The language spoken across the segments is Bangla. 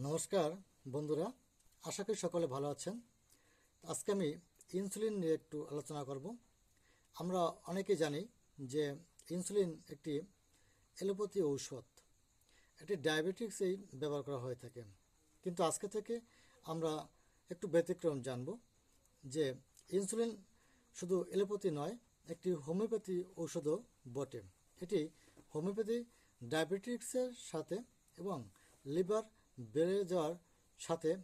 নমস্কার, বন্ধুরা। আশা করি সকলে ভালো আছেন। আজকে আমি ইনসুলিন নিয়ে একটু আলোচনা করব। আমরা অনেকেই জানি যে ইনসুলিন একটি এলোপ্যাথি ঔষধ। এটি ডায়াবেটিক্সেই ব্যবহার করা হয়ে থাকে। কিন্তু আজকে থেকে আমরা একটু ব্যতিক্রম জানব যে ইনসুলিন শুধু এলোপ্যাথি নয়, একটি হোমিওপ্যাথি ঔষধও বটে। এটি হোমিওপ্যাথি ডায়াবেটিক্সের সাথে এবং লিভার বেড়ে যাওয়ার সাথে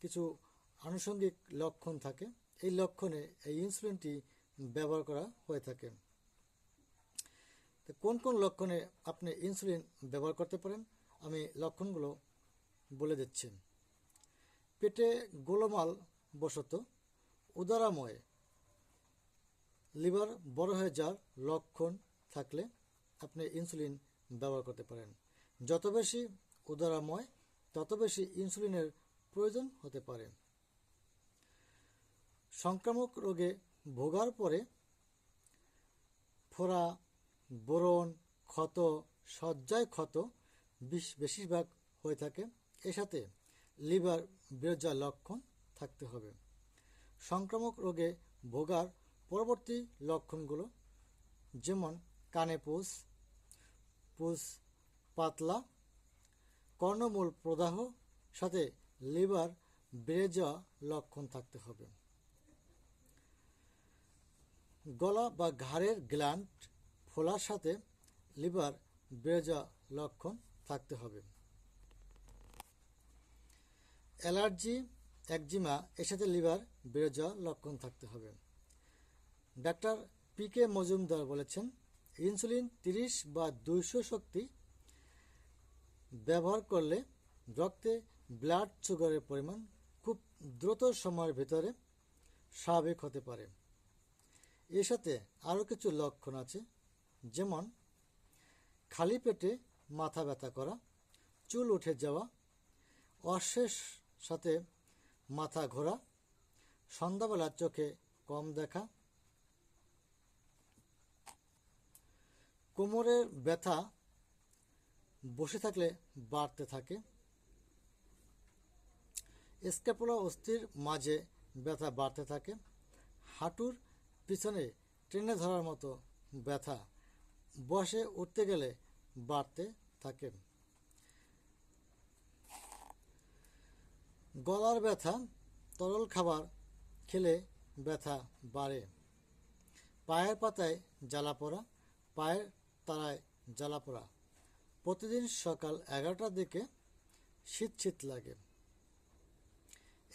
কিছু আনুষঙ্গিক লক্ষণ থাকে। এই লক্ষণে এই ইনসুলিনটি ব্যবহার করা হয়ে থাকে। তো কোন কোন লক্ষণে আপনি ইনসুলিন ব্যবহার করতে পারেন? আমি লক্ষণগুলো বলে দিচ্ছি। পেটে গোলমাল বশত উদারাময়, লিভার বড় হয়ে যাওয়ার লক্ষণ থাকলে আপনি ইনসুলিন ব্যবহার করতে পারেন। যত বেশি উদারাময় তত বেশি ইনসুলিনের প্রয়োজন হতে পারে। সংক্রামক রোগে ভোগার পরে ফোড়া, বোরন, ক্ষত, সজ্জায় ক্ষত বিশ- বেশিরভাগ হয়ে থাকে। এর সাথে লিভার বেড়ে লক্ষণ থাকতে হবে। সংক্রামক রোগে ভোগার পরবর্তী লক্ষণগুলো যেমন কানে পুষ পুষ পাতলা কর্ণমূল প্রদাহ সাথে লিভার বেড়ে যাওয়া লক্ষণ থাকতে হবে। গলা বা ঘাড়ের গ্ল্যান্ড ফোলার সাথে লিভার বেড়ে যাওয়া লক্ষণ থাকতে হবে। অ্যালার্জি, একজিমা, এর সাথে লিভার বেড়ে যাওয়া লক্ষণ থাকতে হবে। ডাক্তার পি কে মজুমদার বলেছেন, ইনসুলিন তিরিশ বা দুইশো শক্তি ব্যবহার করলে রক্তে ব্লাড সুগারের পরিমাণ খুব দ্রুত সময়ের ভিতরে স্বাভাবিক হতে পারে। এর সাথে আরও কিছু লক্ষণ আছে, যেমন খালি পেটে মাথা ব্যথা করা, চুল উঠে যাওয়া, অশেষ সাথে মাথা ঘোরা, সন্ধ্যাবেলা চোখে কম দেখা, কোমরের ব্যথা বসে থাকলে বাড়তে থাকে। স্ক্যাপুলা অস্থির মাঝে ব্যথা বাড়তে থাকে। হাঁটুর পিছনে টেনে ধরার মতো ব্যথা বসে উঠতে গেলে বাড়তে থাকে। গলার ব্যথা, তরল খাবার খেলে ব্যথা বাড়ে। পায়ের পাতায় জ্বালা পড়া, পায়ের তারায় জ্বালা পড়া। প্রতিদিন সকাল এগারোটার দিকে শীত শীত লাগে।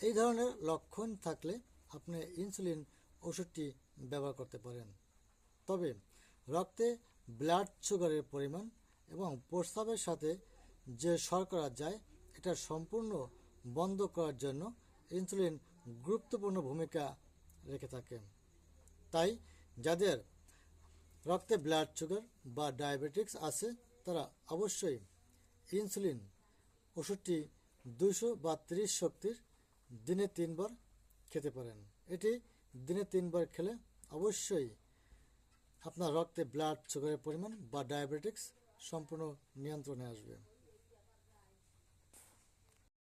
এই ধরনের লক্ষণ থাকলে আপনি ইনসুলিন ওষুধটি ব্যবহার করতে পারেন। তবে রক্তে ব্লাড সুগারের পরিমাণ এবং প্রস্রাবের সাথে যে শর্করা যায়, এটা সম্পূর্ণ বন্ধ করার জন্য ইনসুলিন গুরুত্বপূর্ণ ভূমিকা রেখে থাকে। তাই যাদের রক্তে ব্লাড সুগার বা ডায়াবেটিক্স আছে তারা অবশ্যই ইনসুলিন ওষুধটি দুশো বা ত্রিশ শক্তির দিনে তিনবার খেতে পারেন। এটি দিনে তিনবার খেলে অবশ্যই আপনার রক্তে ব্লাড সুগারের পরিমাণ বা ডায়াবেটিক্স সম্পূর্ণ নিয়ন্ত্রণে আসবে।